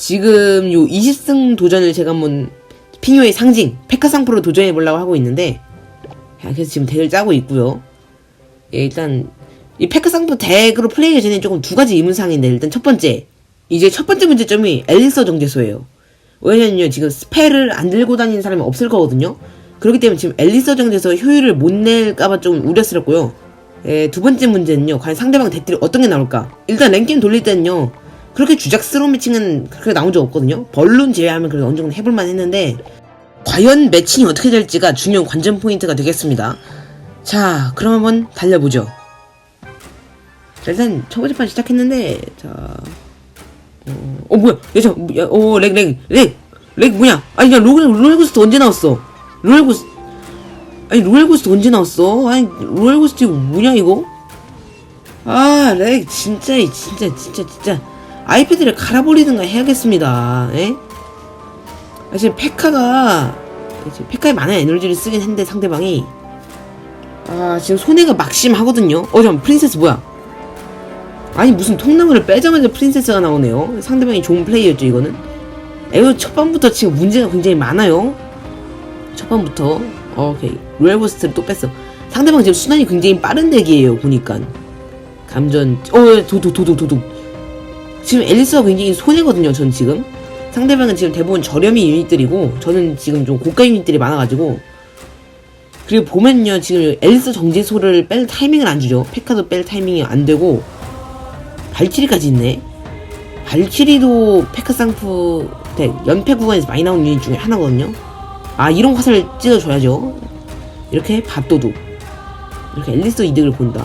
지금 요 20승 도전을 제가 한번 핑요의 상징 페카 상 프로 도전해 보려고 하고 있는데 야, 그래서 지금 덱을 짜고 있고요. 예, 일단 이 페카 상프 덱으로 플레이하기 전에 조금 두 가지 의문사항인데 일단 첫 번째 이제 첫 번째 문제점이 엘리서 정제소예요. 왜냐면요 지금 스펠을 안 들고 다니는 사람이 없을 거거든요. 그렇기 때문에 지금 엘리서 정제소 효율을 못 낼까봐 좀 우려스럽고요. 예, 두 번째 문제는요 과연 상대방 덱들이 어떤 게 나올까? 일단 랭게임 돌릴 때는요 그렇게 주작스러운 매칭은 그렇게 나온 적 없거든요. 벌룬 제외하면 그래도 어느 정도 해볼만 했는데 과연 매칭이 어떻게 될지가 중요한 관전 포인트가 되겠습니다. 자, 그럼 한번 달려보죠. 자, 일단 첫 번째 판 시작했는데, 자, 어, 어 뭐야? 야, 어, 렉, 렉, 렉, 렉 뭐냐? 아니, 야, 롤, 롤고스트 언제 나왔어? 롤고스, 아니, 롤고스트 언제 나왔어? 아니, 롤고스트 뭐냐, 이거? 아, 렉, 진짜, 진짜, 진짜, 진짜. 아이패드를 갈아버리든가 해야겠습니다. 에? 아, 지금 페카가 페카에 많은 에너지를 쓰긴 했는데 상대방이 아 지금 손해가 막심하거든요. 어 잠깐 프린세스 뭐야? 아니 무슨 통나무를 빼자마자 프린세스가 나오네요. 상대방이 좋은 플레이였죠 이거는. 에어 첫 번부터 지금 문제가 굉장히 많아요. 첫 번부터 어, 오케이 롤버스트를 또 뺐어. 상대방 지금 순환이 굉장히 빠른 덱이에요 보니까. 감전 어 도둑 지금 앨리스가 굉장히 손해거든요 전 지금. 상대방은 지금 대부분 저렴이 유닛들이고 저는 지금 좀 고가 유닛들이 많아가지고. 그리고 보면요 지금 엘스 정제소를 뺄 타이밍을 안 주죠. 페카도 뺄 타이밍이 안 되고 발키리까지 있네. 발키리도 페카 쌍프 덱 연패 구간에서 많이 나오는 유닛 중에 하나거든요. 아 이런 화살을 찢어줘야죠. 이렇게 밥도둑. 이렇게 앨리스 이득을 본다.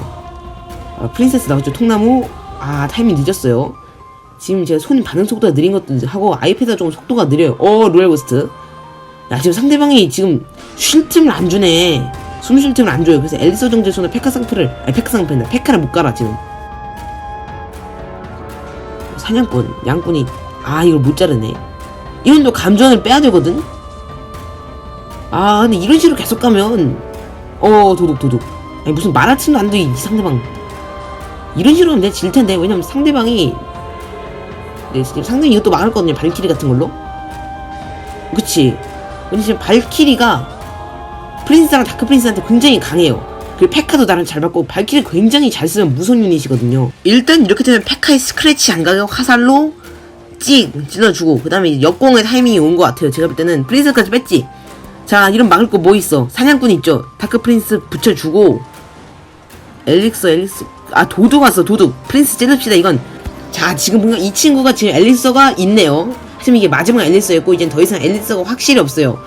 아, 프린세스 나왔죠. 통나무? 아 타이밍 늦었어요 지금 제가 손 반응 속도가 느린 것도 하고 아이패드가 좀 속도가 느려요. 어, 로얄고스트. 야, 지금 상대방이 지금 쉴 틈을 안 주네. 숨 쉴 틈을 안 줘요. 그래서 엘리서 정제소는 페카 상프를, 아니, 페카 상프인다. 페카를 못 깔아, 지금. 사냥꾼, 양꾼이, 아, 이걸 못 자르네. 이런 또 감전을 빼야 되거든? 아, 근데 이런 식으로 계속 가면, 어, 도둑, 도둑. 아니, 무슨 마라침도 안 돼, 이 상대방. 이런 식으로 하면 내가 질 텐데, 왜냐면 상대방이 네, 지금 상당히 이것도 막을거든요. 발키리 같은 걸로. 그치. 근데 지금 발키리가 프린스랑 다크 프린스한테 굉장히 강해요. 그리고 페카도 나랑 잘 맞고 발키리 굉장히 잘 쓰는 무선 유닛이거든요. 일단 이렇게 되면 페카의 스크래치 안 가게 화살로 찍 찔러주고 그 다음에 역공의 타이밍이 온 것 같아요. 제가 볼 때는 프린스까지 뺐지. 자 이런 막을 거 뭐 있어? 사냥꾼 있죠. 다크 프린스 붙여주고 엘릭서 엘릭스 아 도둑 왔어 도둑 프린스 찌릅시다 이건 자 지금 보면 이 친구가 지금 앨리서가 있네요. 하지만 이게 마지막 앨리서였고 이젠 더 이상 앨리서가 확실히 없어요.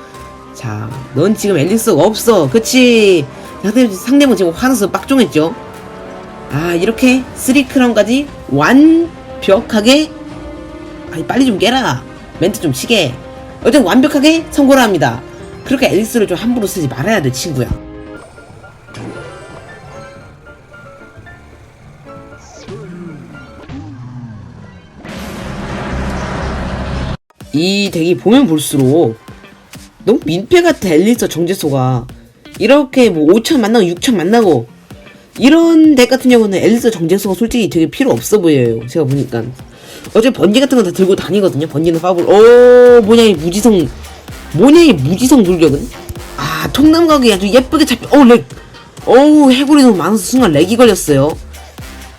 자 넌 지금 앨리서가 없어. 그치? 상대, 상대방 지금 화나서 빡종했죠? 아 이렇게 3크라운까지 완벽하게 아니 빨리 좀 깨라. 멘트 좀 치게. 어쨌든 완벽하게 성공을 합니다. 그렇게 앨리스를 좀 함부로 쓰지 말아야 돼 친구야 이 덱이 보면 볼수록 너무 민폐 같아 엘리서 정제소가. 이렇게 뭐 5천 만나고 6천 만나고. 이런 덱 같은 경우는 엘리서 정제소가 솔직히 되게 필요 없어 보여요 제가 보니까. 어제 번개 같은 거 다 들고 다니거든요 번개는 파블 오 뭐냐 이 무지성 뭐냐 이 무지성 돌격은? 아 통나무각이 아주 예쁘게 잡혀 어렉. 어우 해골이 너무 많아서 순간 렉이 걸렸어요.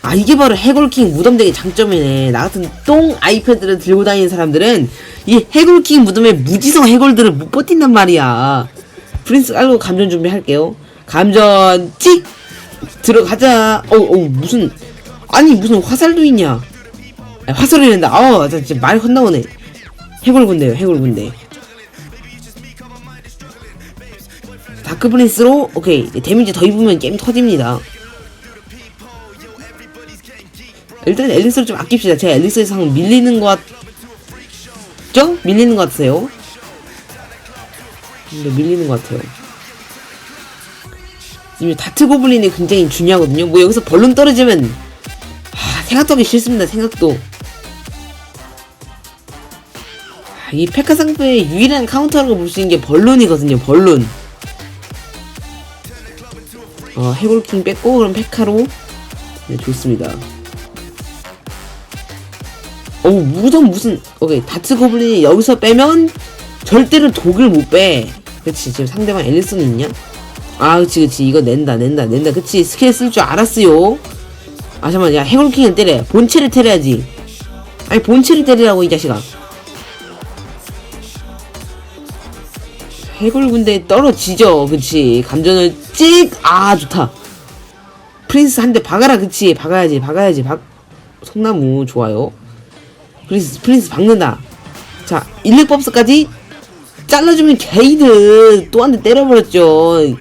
아 이게 바로 해골킹 무덤덱의 장점이네. 나 같은 똥 아이패드를 들고 다니는 사람들은 이 해골킹 무덤의 무지성 해골들을 못 버틴단 말이야. 프린스 깔고 감전 준비할게요. 감전 찍! 들어가자. 어우 어우 무슨 아니 무슨 화살도 있냐? 아, 화살이 된다 아우 진짜 말이 헛나오네. 해골 군대요 해골 군대 다크 프린스로? 오케이. 데미지 더 입으면 게임 터집니다. 일단 앨리스를 좀 아낍시다. 제가 앨리스에서 한 밀리는 것 같죠? 밀리는 것 같아요. 근데 밀리는 것 같아요. 지금 다트 고블린이 굉장히 중요하거든요. 뭐 여기서 벌룬 떨어지면 아, 생각도 하기 싫습니다. 생각도. 아, 이 페카 상프의 유일한 카운터라고 볼 수 있는 게 벌룬이거든요. 벌룬. 어, 해골킹 뺐고 그럼 페카로 네, 좋습니다. 어우 무슨 무슨 오케이 다트 고블린이 여기서 빼면 절대로 독을 못 빼. 그치 지금 상대방 앨리슨 있냐? 아 그치 그치 이거 낸다 낸다 낸다 그치 스킬 쓸 줄 알았어요. 아 잠깐만 야 해골킹을 때려 본체를 때려야지. 아니 본체를 때리라고 이 자식아. 해골 군대 떨어지죠 그치 감전을 찍 아 좋다. 프린스 한 대 박아라 그치 박아야지 박아야지 박 성나무 좋아요. 프린스 프린스 박는다. 자 일렉법스까지 잘라주면 게이드 또 한 대 때려버렸죠.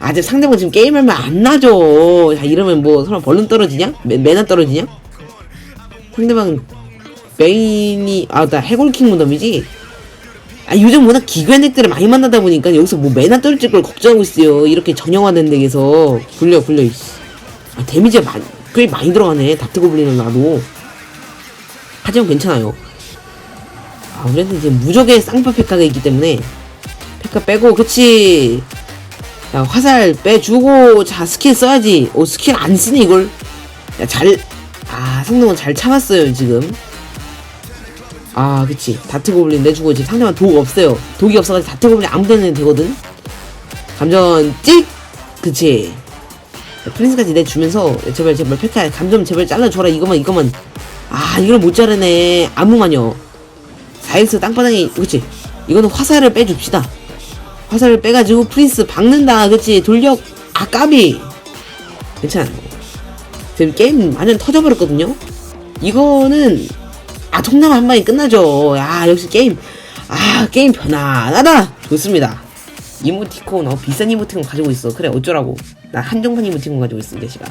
아직 상대방 지금 게임하면 안 나죠. 자 이러면 뭐 설마 벌룬 떨어지냐? 매, 매나 떨어지냐? 상대방 메인이 아나 해골킹 무덤이지. 아 요즘 워낙 기괴한 덱들을 많이 만나다 보니까 여기서 뭐 매나 떨어질 걸 걱정하고 있어요. 이렇게 정형화된 덱에서 굴려 굴려. 아 데미지가 많이 꽤 많이 들어가네. 닥트 고블린은 나도. 하지만 괜찮아요. 아, 우리한테 이제 무적의 쌍파 페카가 있기 때문에 페카 빼고 그치. 야 화살 빼주고 자 스킬 써야지. 오 스킬 안 쓰네 이걸? 야잘아 상대방 잘 참았어요 지금. 아 그치. 다트 고블린 내주고 지금 상대방 독 없어요. 독이 없어가지고 다트 고블린 아무 데나 되거든. 감전 찍! 그치. 자, 프린스까지 내주면서 야, 제발 제발 페카 감점 제발 잘라줘라 이거만 이거만 아 이걸 못 자르네. 아무만요. 4일스 땅바닥에 그치? 이거는 화살을 빼줍시다. 화살을 빼가지고 프린스 박는다. 그치? 돌력 아 까비. 괜찮아요 지금 게임 완전 터져버렸거든요? 이거는 아 통남 한 방에 끝나죠. 야 역시 게임. 아 게임 편안하다. 좋습니다. 이모티콘 어 비싼 이모티콘 가지고 있어. 그래 어쩌라고. 나 한정판 이모티콘 가지고 있어 이 자식아